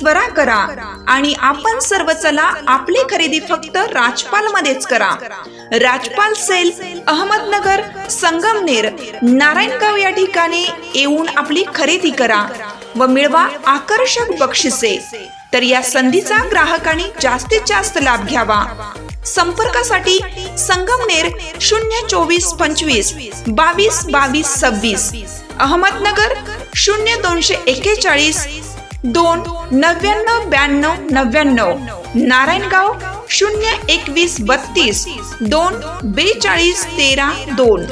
त्वरा करा आणि आपण सर्व चला आपली खरेदी फक्त राजपाल मध्येच करा. राजपाल सेल अहमदनगर संगमनेर नारायणगाव या ठिकाणी येऊन आपली खरेदी करा व मिळवा आकर्षक बक्षिसे. तर या संधीचा ग्राहकांनी जास्तीत जास्त लाभ घ्यावा. संपर्कासाठी संगमनेर शून्य चोवीस पंचवीस बावीस बावीस सव्वीस अहमदनगर शून्य दोनशे एक्केचाळीस दोन नव्याण्णव ब्याण्णव नव्याण्णव. नारायणगाव शून्य एकवीस बत्तीस. दोन बेचाळीस तेरा दोन.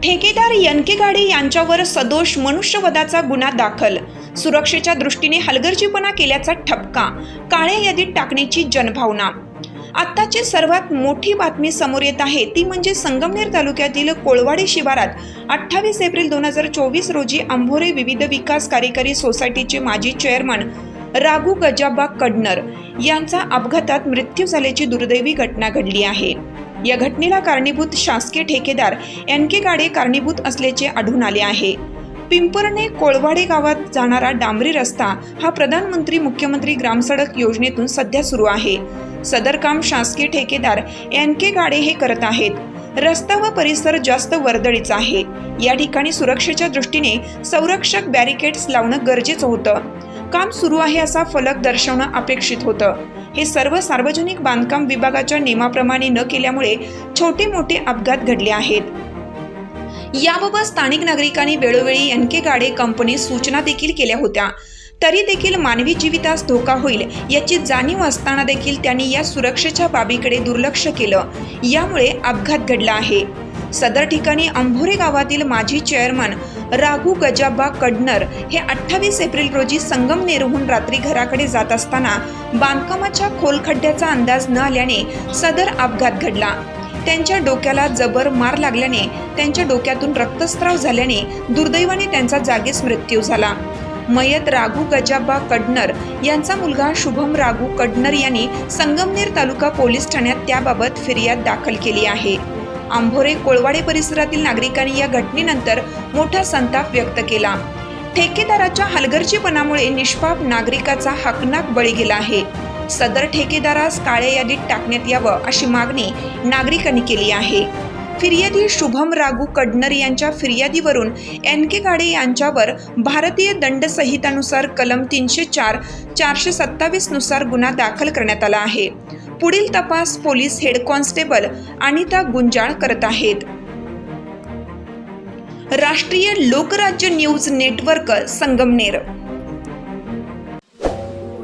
ठेकेदार यनके गाडे यांच्यावर सदोष मनुष्यवधाचा गुन्हा दाखल. सुरक्षेच्या दृष्टीने हलगर्जीपणा केल्याचा ठपका. काळ्या यादीत टाकण्याची जनभावना. आत्ताची सर्वात मोठी बातमी समोर येत आहे. ती म्हणजे संगमनेर तालुक्यातील कोळवाडी शिवारात अठ्ठावीस एप्रिल दोन हजार चोवीस रोजी आंभोरे विविध विकास कार्यकारी सोसायटीचे माजी चेअरमन राघू गजाबा कडनर यांचा अपघातात मृत्यू झाल्याची दुर्दैवी घटना घडली आहे. या घटनेला कारणीभूत शासकीय ठेकेदार एन के गाडे कारणीभूत असल्याचे आढळून आले आहे. पिंपरणे कोळवाडे गावात जाणारा डांबरी रस्ता हा प्रधानमंत्री मुख्यमंत्री ग्रामसडक योजनेतून सध्या सुरू आहे. सदर काम शासकीय ठेकेदार एन के गाडे हे करत आहेत. रस्ता व परिसर जास्त वर्दळीचा आहे. या ठिकाणी सुरक्षेच्या दृष्टीने संरक्षक बॅरिकेड्स लावणं गरजेचं होतं. काम सुरू आहे असा फलक दर्शवणं अपेक्षित होतं. हे सर्व सार्वजनिक बांधकाम विभागाच्या नियमाप्रमाणे न केल्यामुळे छोटे मोठे अपघात घडले आहेत. याबाबत स्थानिक नागरिकांनी वेळोवेळी एन के गाडे कंपनी सूचना देखील केल्या होत्या. तरी देखील मानवी जीवितास धोका होईल याची जाणीव असताना देखील त्यांनी या सुरक्षेच्या बाबीकडे दुर्लक्ष केलं. यामुळे अपघात घडला आहे. सदर ठिकाणी अंभोरे गावातील माजी चेअरमन राघू गजाबा कडनर हे अठ्ठावीस एप्रिल रोजी संगमनेरहून रात्री घराकडे जात असताना बांधकामाच्या खोल खड्ड्याचा अंदाज न आल्याने सदर अपघात घडला. त्यांच्या डोक्याला जबर मार लागल्याने त्यांच्या डोक्यातून रक्तस्राव झाल्याने दुर्दैवाने त्यांचा जागीच मृत्यू झाला. मयत राघू गजाबा कडनर यांचा मुलगा शुभम राघू कडनर यांनी संगमनेर तालुका पोलीस ठाण्यात त्याबाबत फिर्याद दाखल केली आहे. आंभोरे कोळवाडे परिसरातील नागरिकांनी या घटनेनंतर मोठा संताप व्यक्त केला. ठेकेदाराच्या हलगर्जीपणामुळे निष्पाप नागरिकाचा हकनाक बळी गेला आहे. सदर ठेकेदारास काळ्या यादीत टाकण्यात यावं अशी मागणी नागरिकांनी केली आहे. फिर्यादी शुभम राघू कडनर यांच्या फिर्यादीवरून एन के गाडे यांच्यावर भारतीय दंड संहितानुसार कलम तीनशे चार चारशे सत्तावीसनुसार गुन्हा दाखल करण्यात आला आहे. पुढील तपास police head constable Anita Gunjal करत आहेत. राष्ट्रीय लोकराज्य न्यूज नेटवर्क संगमनेर